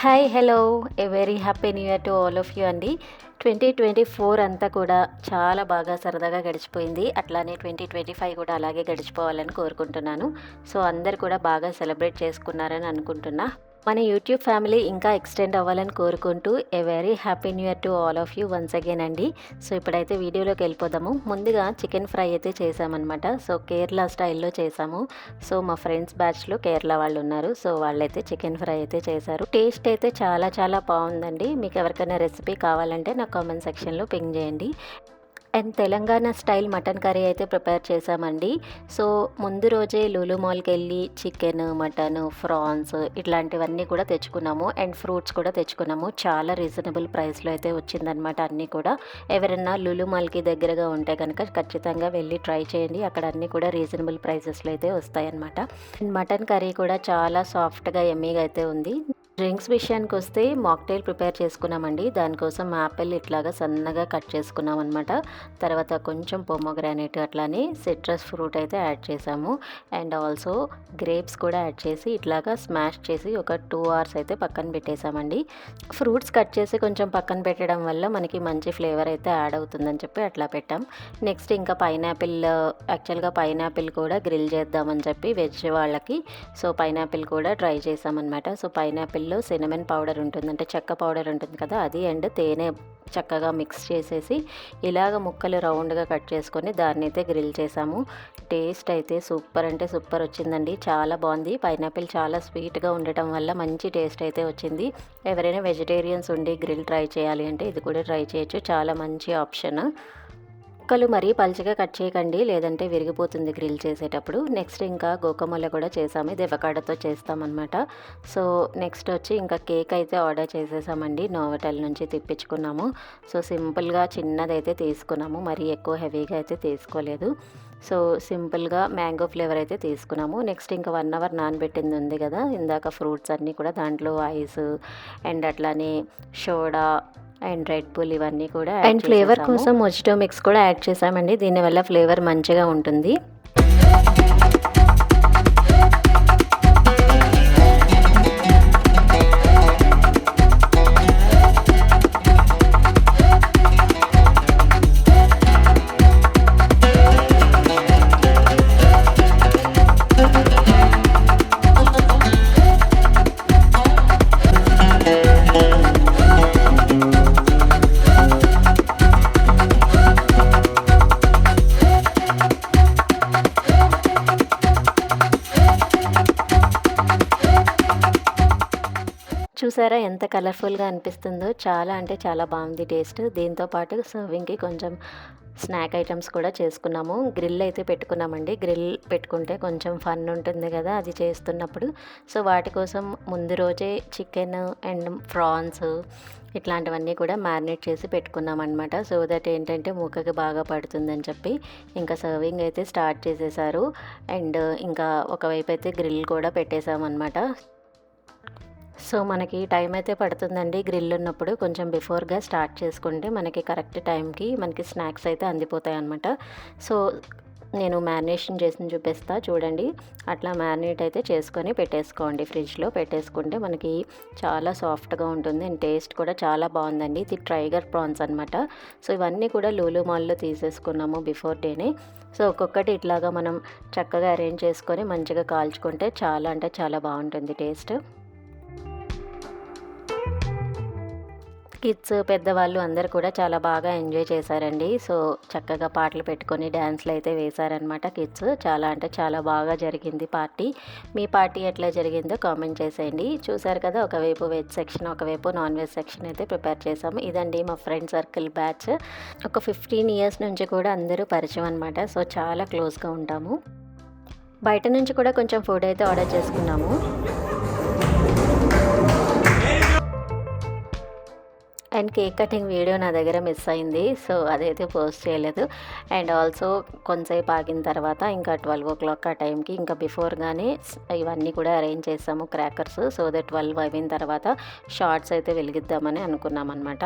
Hi hello a very happy new year to all of you అండి. Twenty twenty four అంతా కూడా చాలా బాగా సరదాగా గడిచిపోయింది. అట్లానే ట్వంటీ ట్వంటీ ఫైవ్ కూడా అలాగే గడిచిపోవాలని కోరుకుంటున్నాను. సో అందరు కూడా బాగా సెలబ్రేట్ చేసుకున్నారని అనుకుంటున్నా. మన యూట్యూబ్ ఫ్యామిలీ ఇంకా ఎక్స్టెండ్ అవ్వాలని కోరుకుంటూ a very happy new year to all of you once again అండి. సో ఇప్పుడైతే వీడియోలోకి వెళ్ళిపోదాము. ముందుగా చికెన్ ఫ్రై అయితే చేసామన్నమాట. సో కేరళ స్టైల్లో చేసాము. సో మా ఫ్రెండ్స్ బ్యాచ్లో కేరళ వాళ్ళు ఉన్నారు. సో వాళ్ళైతే చికెన్ ఫ్రై అయితే చేశారు. టేస్ట్ అయితే చాలా చాలా బాగుందండి. మీకు ఎవరికైనా రెసిపీ కావాలంటే నా కామెంట్ సెక్షన్లో పింగ్ చేయండి. And Telangana style mutton curry అయితే ప్రిపేర్ చేసామండి సో ముందు రోజే లూలు మాల్కి వెళ్ళి చికెన్ మటన్ ఫ్రాన్స్ ఇట్లాంటివన్నీ కూడా తెచ్చుకున్నాము. అండ్ ఫ్రూట్స్ కూడా తెచ్చుకున్నాము. చాలా రీజనబుల్ ప్రైస్లో అయితే వచ్చిందనమాట అన్నీ కూడా. ఎవరైనా లూలు మాల్కి దగ్గరగా ఉంటే కనుక ఖచ్చితంగా వెళ్ళి ట్రై చేయండి. అక్కడ అన్నీ కూడా రీజనబుల్ ప్రైసెస్లో అయితే వస్తాయన్నమాట. అండ్ మటన్ కర్రీ కూడా చాలా సాఫ్ట్గా ఎమ్మీగా అయితే ఉంది. డ్రింక్స్ విషయానికి వస్తే మాక్టైల్ ప్రిపేర్ చేసుకున్నామండి. దానికోసం యాపిల్ ఇట్లాగా సన్నగా కట్ చేసుకున్నాం అనమాట తర్వాత కొంచెం పొమ్మోగ్రానైట్ అట్లానే సిట్రస్ ఫ్రూట్ అయితే యాడ్ చేసాము. అండ్ ఆల్సో గ్రేప్స్ కూడా యాడ్ చేసి ఇట్లాగా స్మాష్ చేసి ఒక టూ అవర్స్ అయితే పక్కన పెట్టేసామండి. ఫ్రూట్స్ కట్ చేసి కొంచెం పక్కన పెట్టడం వల్ల మనకి మంచి ఫ్లేవర్ అయితే యాడ్ అవుతుందని చెప్పి అట్లా పెట్టాం. నెక్స్ట్ ఇంకా పైనాపిల్ యాక్చువల్గా పైనాపిల్ కూడా గ్రిల్ చేద్దామని చెప్పి వెజ్ వాళ్ళకి సో పైనాపిల్ కూడా ట్రై చేసామన్నమాట. సో పైనాపిల్ పైనాపిల్లో సినమన్ పౌడర్ ఉంటుంది. అంటే చెక్క పౌడర్ ఉంటుంది కదా అది అండ్ తేనె చక్కగా మిక్స్ చేసేసి ఇలాగ ముక్కలు రౌండ్గా కట్ చేసుకొని దాన్ని అయితే గ్రిల్ చేసాము. టేస్ట్ అయితే సూపర్ అంటే సూపర్ వచ్చిందండి. చాలా బాగుంది. పైనాపిల్ చాలా స్వీట్గా ఉండటం వల్ల మంచి టేస్ట్ అయితే వచ్చింది. ఎవరైనా వెజిటేరియన్స్ ఉండి గ్రిల్ ట్రై చేయాలి అంటే ఇది కూడా ట్రై చేయొచ్చు. చాలా మంచి ఆప్షన్. ముక్కలు మరీ పలుచగా కట్ చేయకండి లేదంటే విరిగిపోతుంది గ్రిల్ చేసేటప్పుడు. నెక్స్ట్ ఇంకా గోకమల్ల కూడా చేసాము. ఇది ఎవకాడతో చేస్తామన్నమాట. సో నెక్స్ట్ వచ్చి ఇంకా కేక్ అయితే ఆర్డర్ చేసేసామండి. నోవటల్ నుంచి తెప్పించుకున్నాము. సో సింపుల్గా చిన్నదైతే తీసుకున్నాము. మరీ ఎక్కువ హెవీగా అయితే తీసుకోలేదు. సో సింపుల్గా మ్యాంగో ఫ్లేవర్ అయితే తీసుకున్నాము. నెక్స్ట్ ఇంకా వన్ అవర్ నానబెట్టింది ఉంది కదా. ఇందాక ఫ్రూట్స్ అన్నీ కూడా దాంట్లో ఐస్ అండ్ అట్లానే సోడా అండ్ రెడ్ బుల్ ఇవన్నీ కూడా అండ్ ఫ్లేవర్ కోసం మొజిటో మిక్స్ కూడా యాడ్ చేసామండి. దీనివల్ల ఫ్లేవర్ మంచిగా ఉంటుంది. చూసారా ఎంత కలర్ఫుల్గా అనిపిస్తుందో. చాలా అంటే చాలా బాగుంది టేస్ట్. దీంతో పాటు సర్వింగ్కి కొంచెం స్నాక్ ఐటమ్స్ కూడా చేసుకున్నాము. గ్రిల్ అయితే పెట్టుకున్నామండి. గ్రిల్ పెట్టుకుంటే కొంచెం ఫన్ ఉంటుంది కదా అది చేస్తున్నప్పుడు. సో వాటి కోసం ముందు రోజే చికెన్ అండ్ ప్రాన్స్ ఇట్లాంటివన్నీ కూడా మ్యారినేట్ చేసి పెట్టుకున్నాం అనమాట సో దట్ ఏంటంటే ముక్కకి బాగా పడుతుందని చెప్పి ఇంకా సర్వింగ్ అయితే స్టార్ట్ చేసేసారు. అండ్ ఇంకా ఒకవైపు అయితే గ్రిల్ కూడా పెట్టేశామన్నమాట. సో మనకి టైం అయితే పడుతుందండి. గ్రిల్ ఉన్నప్పుడు కొంచెం బిఫోర్గా స్టార్ట్ చేసుకుంటే మనకి కరెక్ట్ టైంకి మనకి స్నాక్స్ అయితే అందిపోతాయి అనమాట సో నేను మ్యారినేషన్ చేసి చూపిస్తా చూడండి. అట్లా మ్యారినేట్ అయితే చేసుకొని పెట్టేసుకోండి. ఫ్రిడ్జ్లో పెట్టేసుకుంటే మనకి చాలా సాఫ్ట్గా ఉంటుంది. అండ్ టేస్ట్ కూడా చాలా బాగుందండి. ఇది ట్రైగర్ ప్రాన్స్ అనమాట సో ఇవన్నీ కూడా లూలు మాల్లో తీసేసుకున్నాము బిఫోర్ డేనే. సో ఒక్కొక్కటి ఇట్లాగా మనం చక్కగా అరేంజ్ చేసుకొని మంచిగా కాల్చుకుంటే చాలా అంటే చాలా బాగుంటుంది టేస్ట్. కిడ్స్ పెద్దవాళ్ళు అందరు కూడా చాలా బాగా ఎంజాయ్ చేశారండి. సో చక్కగా పాటలు పెట్టుకొని డ్యాన్స్లు అయితే వేశారనమాట కిడ్స్ చాలా అంటే చాలా బాగా జరిగింది పార్టీ. మీ పార్టీ ఎట్లా జరిగిందో కామెంట్ చేసేయండి. చూసారు కదా ఒకవైపు వెజ్ సెక్షన్ ఒకవైపు నాన్ వెజ్ సెక్షన్ అయితే ప్రిపేర్ చేసాము ఇదండి మా ఫ్రెండ్ సర్కిల్ బ్యాచ్ ఒక ఫిఫ్టీన్ ఇయర్స్ నుంచి కూడా అందరూ పరిచయం అనమాట సో చాలా క్లోజ్గా ఉంటాము. బయట నుంచి కూడా కొంచెం ఫుడ్ అయితే ఆర్డర్ చేసుకున్నాము. అండ్ కేక్ కటింగ్ వీడియో నా దగ్గర మిస్ అయింది సో అదైతే పోస్ట్ చేయలేదు. అండ్ ఆల్సో కొంతసేపు ఆగిన తర్వాత ఇంకా ట్వెల్వ్ ఓ క్లాక్ ఆ టైంకి ఇంకా బిఫోర్గానే ఇవన్నీ కూడా అరేంజ్ చేసాము క్రాకర్స్ సో దట్ ట్వెల్వ్ అయిన తర్వాత షార్ట్స్ అయితే వెలిగిద్దామని అనుకున్నాం అనమాట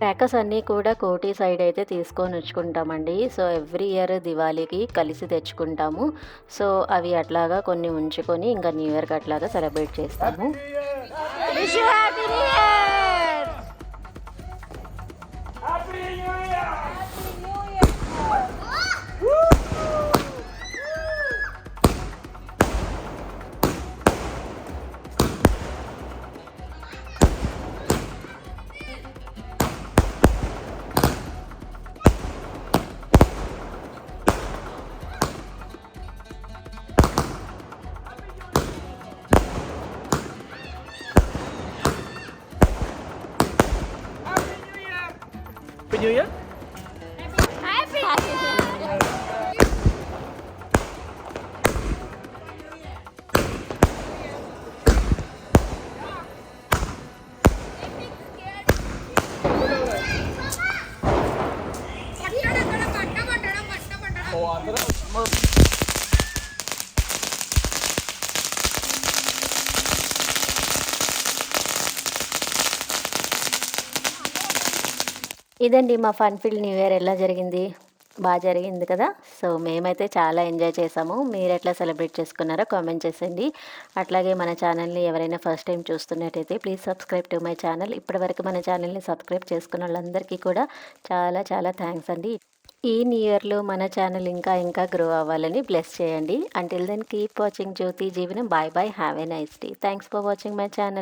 క్రాకర్స్ అన్నీ కూడా కోటి సైడ్ అయితే తీసుకొని వచ్చుకుంటామండి సో ఎవ్రీ ఇయర్ దివాళీకి కలిసి తెచ్చుకుంటాము. సో అవి అట్లాగా కొన్ని ఉంచుకొని ఇంకా న్యూ ఇయర్కి అట్లాగా సెలబ్రేట్ చేస్తాము. Happy New Year. Happy New Year. Oh, I'm gonna... ఇదండి మా ఫన్ఫీల్డ్ న్యూ ఇయర్. ఎలా జరిగింది? బాగా జరిగింది కదా. సో మేమైతే చాలా ఎంజాయ్ చేసాము. మీరు ఎట్లా సెలబ్రేట్ చేసుకున్నారో కామెంట్ చేసేయండి. అట్లాగే మన ఛానల్ని ఎవరైనా ఫస్ట్ టైం చూస్తున్నట్టయితే please subscribe to my channel. ఇప్పటివరకు మన ఛానల్ని సబ్స్క్రైబ్ చేసుకున్న వాళ్ళందరికీ కూడా చాలా చాలా థ్యాంక్స్ అండి. ఈ న్యూ ఇయర్లో మన ఛానల్ ఇంకా ఇంకా గ్రో అవ్వాలని బ్లెస్ చేయండి. Until then keep watching Jyothi Jeevanam bye bye have a nice day thanks for watching my channel